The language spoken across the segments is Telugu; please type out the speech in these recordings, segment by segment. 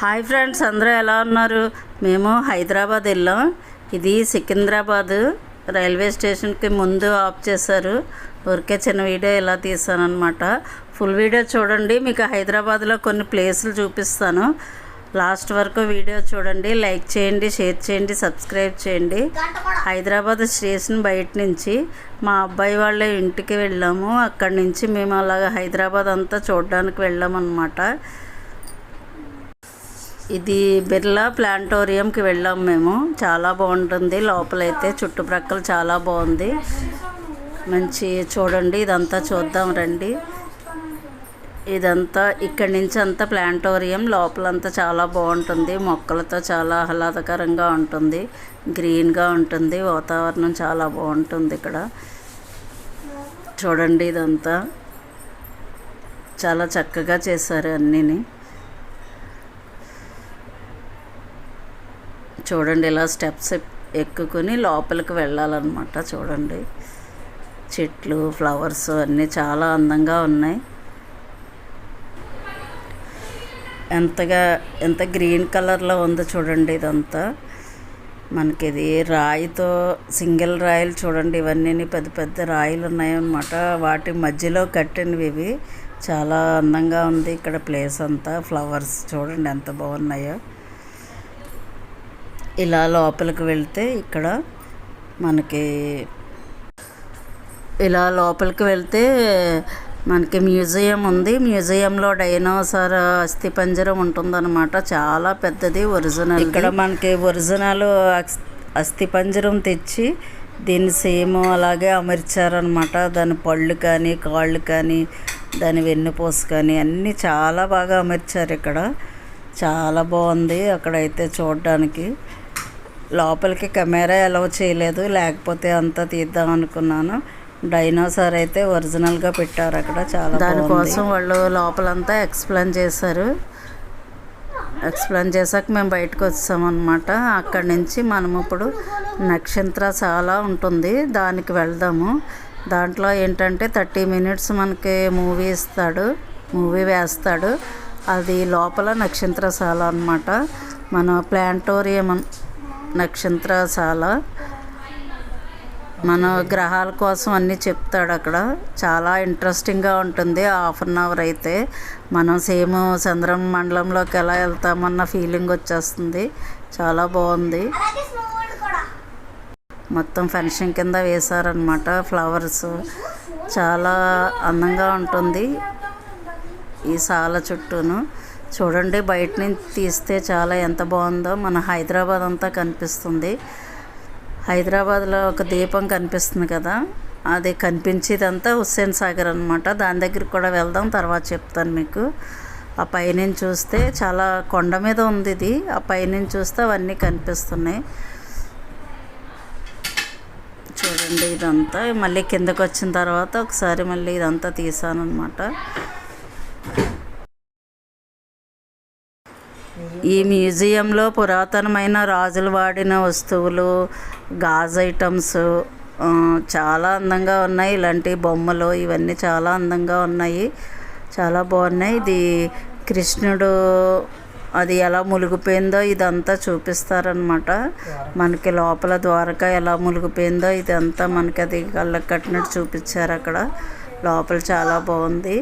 హాయ్ ఫ్రెండ్స్ అందరూ ఎలా ఉన్నారు? మేము హైదరాబాద్ వెళ్ళాం. ఇది సికింద్రాబాద్ రైల్వే స్టేషన్కి ముందు ఆఫ్ చేశారు. ఊరికే చిన్న వీడియో ఇలా తీసానమాట ఫుల్ వీడియో చూడండి మీకు హైదరాబాద్లో కొన్ని ప్లేసులు చూపిస్తాను. లాస్ట్ వరకు వీడియో చూడండి లైక్ చేయండి షేర్ చేయండి సబ్స్క్రైబ్ చేయండి. హైదరాబాద్ స్టేషన్ బయట నుంచి మా అబ్బాయి వాళ్ళ ఇంటికి వెళ్ళాము. అక్కడి నుంచి మేము అలాగ హైదరాబాద్ అంతా చూడడానికి వెళ్ళామన్నమాట. ఇది బిర్లా ప్లాంటోరియంకి వెళ్ళాం మేము. చాలా బాగుంటుంది. లోపలైతే చుట్టుప్రక్కల చాలా బాగుంది. మంచి చూడండి ఇదంతా చూద్దాం రండి. ఇదంతా ఇక్కడి నుంచి అంతా ప్లాంటోరియం లోపలంతా చాలా బాగుంటుంది. మొక్కలతో చాలా ఆహ్లాదకరంగా ఉంటుంది. గ్రీన్గా ఉంటుంది. వాతావరణం చాలా బాగుంటుంది ఇక్కడ. చూడండి ఇదంతా. చాలా చక్కగా చేశారు అన్నీని. చూడండి ఇలా స్టెప్స్ ఎక్కుకొని లోపలికి వెళ్ళాలన్నమాట చూడండి. చెట్లు ఫ్లవర్స్ అన్నీ చాలా అందంగా ఉన్నాయి. ఎంతగా ఎంత గ్రీన్ కలర్లో ఉందో చూడండి ఇదంతా. మనకి ఇది రాయితో సింగిల్ రాయిలు చూడండి ఇవన్నీ పెద్ద పెద్ద రాయిలు ఉన్నాయన్నమాట. వాటి మధ్యలో కట్టినవి ఇవి. చాలా అందంగా ఉంది ఇక్కడ ప్లేస్ అంతా. ఫ్లవర్స్ చూడండి ఎంత బాగున్నాయో. ఇలా లోపలికి వెళ్తే ఇక్కడ మనకి ఇలా లోపలికి వెళ్తే మనకి మ్యూజియం ఉంది. మ్యూజియంలో డైనోసార్ అస్థిపంజరం ఉంటుందన్నమాట. చాలా పెద్దది ఒరిజినల్ ఇక్కడ మనకి ఒరిజినల్ అస్థిపంజరం తెచ్చి దీన్ని సేమ్ అలాగే అమర్చారనమాట దాని పళ్ళు కానీ కాళ్ళు కానీ దాని వెన్నుపూస కానీ అన్నీ చాలా బాగా అమర్చారు ఇక్కడ. చాలా బాగుంది అక్కడైతే చూడడానికి. లోపలికి కెమెరా అలౌ చేయలేదు. లేకపోతే అంతా తీద్దాం అనుకున్నాను. డైనోసార్ అయితే ఒరిజినల్గా పెట్టారు అక్కడ. చాలా దానికోసం వాళ్ళు లోపలంతా ఎక్స్ప్లెయిన్ చేశారు. ఎక్స్ప్లెయిన్ చేశాక మేము బయటకు వచ్చామన్నమాట. అక్కడి నుంచి మనం ఇప్పుడు నక్షత్ర చాలా ఉంటుంది. దానికి వెళ్దాము. దాంట్లో ఏంటంటే థర్టీ మినిట్స్ మనకి మూవీ ఇస్తాడు. మూవీ వేస్తాడు. అది లోపల నక్షత్రశాల అనమాట మన ప్లాంటోరియం నక్షత్రశాల. మన గ్రహాల కోసం అన్నీ చెప్తాడు అక్కడ. చాలా ఇంట్రెస్టింగ్గా ఉంటుంది. హాఫ్ అన్ అవర్ అయితే మనం సేమ్ చంద్రం మండలంలోకి ఎలా వెళ్తామన్న ఫీలింగ్ వచ్చేస్తుంది. చాలా బాగుంది. మొత్తం ఫెన్షన్ కింద వేశారనమాట ఫ్లవర్స్. చాలా అందంగా ఉంటుంది ఈ సాల చుట్టూను. చూడండి బయట నుంచి తీస్తే చాలా ఎంత బాగుందో. మన హైదరాబాద్ అంతా కనిపిస్తుంది. హైదరాబాద్లో ఒక దీపం కనిపిస్తుంది కదా అది కనిపించేదంతా హుస్సేన్ సాగర్ అనమాట దాని దగ్గరికి కూడా వెళ్దాం తర్వాత చెప్తాను మీకు. ఆ పైనుంచి చూస్తే చాలా కొండ మీద ఉంది ఇది. ఆ పైనుంచి చూస్తే అవన్నీ కనిపిస్తున్నాయి. చూడండి ఇదంతా. మళ్ళీ కిందకు వచ్చిన తర్వాత ఒకసారి మళ్ళీ ఇదంతా తీసాను అనమాట ఈ మ్యూజియంలో పురాతనమైన రాజులు వాడిన వస్తువులు గాజు ఐటమ్స్ చాలా అందంగా ఉన్నాయి. ఇలాంటి బొమ్మలు ఇవన్నీ చాలా అందంగా ఉన్నాయి. చాలా బాగున్నాయి. ఇది కృష్ణుడు అది ఎలా మునిగిపోయిందో ఇదంతా చూపిస్తారనమాట మనకి లోపల ద్వారక ఎలా మునిగిపోయిందో ఇదంతా మనకి అది కళ్ళకి కట్టినట్టు చూపించారు అక్కడ. లోపల చాలా బాగుంది.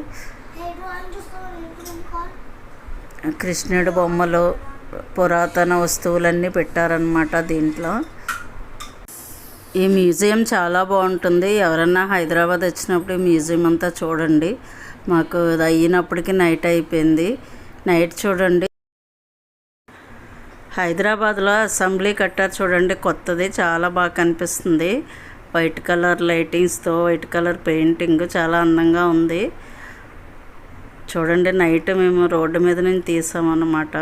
కృష్ణుడి బొమ్మలు పురాతన వస్తువులన్నీ పెట్టారనమాట దీంట్లో. ఈ మ్యూజియం చాలా బాగుంటుంది. ఎవరన్నా హైదరాబాద్ వచ్చినప్పుడు ఈ మ్యూజియం అంతా చూడండి. మాకు ఇది అయినప్పటికీ నైట్ అయిపోయింది. నైట్ చూడండి. హైదరాబాద్లో అసెంబ్లీ కట్టారు చూడండి. కొత్తది చాలా బాగా కనిపిస్తుంది. వైట్ కలర్ లైటింగ్స్తో వైట్ కలర్ పెయింటింగ్ చాలా అందంగా ఉంది. చూడండి నైట్ మేము రోడ్డు మీద నుంచి తీసామన్నమాట.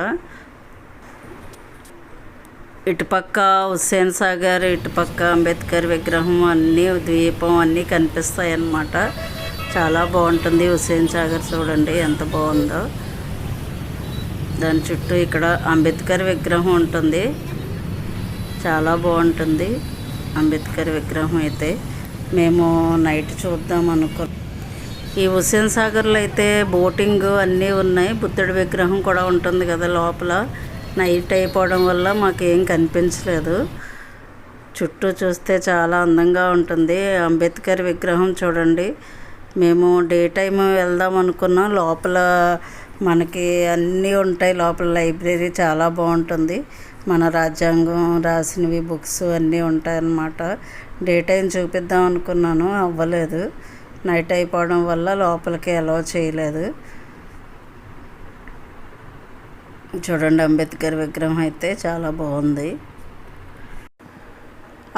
ఇటుపక్క హుస్సేన్ సాగర్ ఇటుపక్క అంబేద్కర్ విగ్రహం అన్నీ ద్వీపం అన్నీ కనిపిస్తాయి అన్నమాట చాలా బాగుంటుంది హుస్సేన్ సాగర్ చూడండి ఎంత బాగుందో. దాని చుట్టూ ఇక్కడ అంబేద్కర్ విగ్రహం ఉంటుంది. చాలా బాగుంటుంది అంబేద్కర్ విగ్రహం అయితే. మేము నైట్ చూద్దాం అనుకో ఈ హుస్సేన్ సాగర్లో అయితే బోటింగ్ అన్నీ ఉన్నాయి. బుద్ధుడి విగ్రహం కూడా ఉంటుంది కదా లోపల. నైట్ అయిపోవడం వల్ల మాకేం కనిపించలేదు. చుట్టూ చూస్తే చాలా అందంగా ఉంటుంది. అంబేద్కర్ విగ్రహం చూడండి. మేము డే టైం వెళ్దాం అనుకున్నాం లోపల మనకి అన్నీ ఉంటాయి. లోపల లైబ్రరీ చాలా బాగుంటుంది. మన రాజ్యాంగం రాసినవి బుక్స్ అన్నీ ఉంటాయన్నమాట. డే టైం చూపిద్దాం అనుకున్నాను. అవ్వలేదు. నైట్ అయిపోవడం వల్ల లోపలికి అలో చేయలేదు. చూడండి అంబేద్కర్ విగ్రహం అయితే చాలా బాగుంది.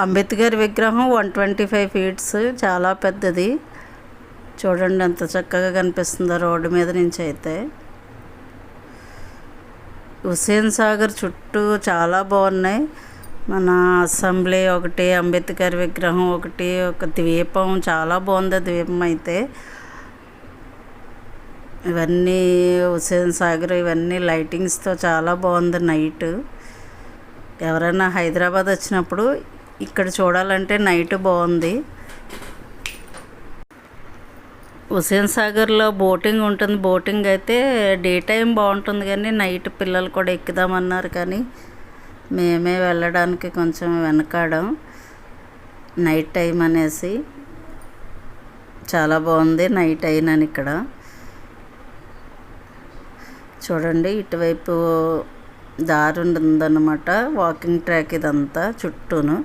అంబేద్కర్ విగ్రహం వన్ ట్వంటీ ఫైవ్ ఫీట్స్ చాలా పెద్దది. చూడండి ఎంత చక్కగా కనిపిస్తుందో రోడ్డు మీద నుంచి అయితే. హుస్సేన్ సాగర్ చుట్టూ చాలా బాగున్నాయి. మన అసెంబ్లీ ఒకటి అంబేద్కర్ విగ్రహం ఒకటి ఒక ద్వీపం. చాలా బాగుంది ద్వీపం అయితే. ఇవన్నీ హుస్సేన్ సాగర్ ఇవన్నీ లైటింగ్స్తో చాలా బాగుంది నైట్ ఎవరైనా హైదరాబాద్ వచ్చినప్పుడు ఇక్కడ చూడాలంటే నైట్ బాగుంది. హుసేన్ సాగర్లో బోటింగ్ ఉంటుంది. బోటింగ్ అయితే డే టైం బాగుంటుంది కానీ నైట్ పిల్లలు కూడా ఎక్కుదామన్నారు కానీ మేమే వెళ్ళడానికి కొంచెం వెనకాడం. నైట్ టైం అనేసి. చాలా బాగుంది నైట్ అయినాను ఇక్కడ. చూడండి ఇటువైపు దారి ఉందన్నమాట. వాకింగ్ ట్రాక్ ఇదంతా చుట్టూను.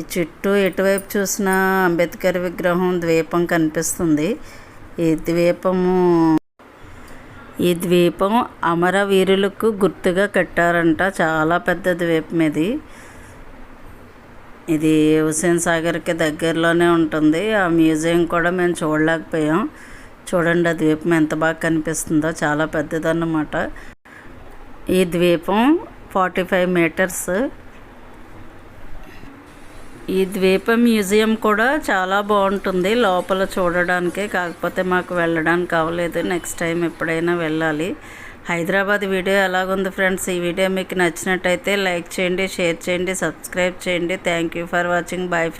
ఈ చుట్టూ ఎటువైపు చూసినా అంబేద్కర్ విగ్రహం ద్వీపం కనిపిస్తుంది. ఈ ద్వీపము ఈ ద్వీపం అమరవీరులకు గుర్తుగా కట్టారంట. చాలా పెద్ద ద్వీపం ఇది. ఇది హుసేన్ సాగర్కి దగ్గరలోనే ఉంటుంది. ఆ మ్యూజియం కూడా మేము చూడలేకపోయాం. చూడండి ఆ ద్వీపం ఎంత బాగా కనిపిస్తుందో. చాలా పెద్దదన్నమాట. ఈ ద్వీపం ఫార్టీ ఫైవ్ మీటర్స్ ఈ ద్వీపం మ్యూజియం కూడా చాలా బాగుంటుంది. లోపల చూడడానికి కాకపోతే మాకు వెళ్ళడానికి అవ్వలేదు నెక్స్ట్ టైం ఎప్పుడైనా వెళ్ళాలి. హైదరాబాద్ వీడియో ఎలాగుంది ఫ్రెండ్స్? ఈ వీడియో మీకు నచ్చినట్టయితే లైక్ చేయండి షేర్ చేయండి సబ్స్క్రైబ్ చేయండి. Thank you for watching bye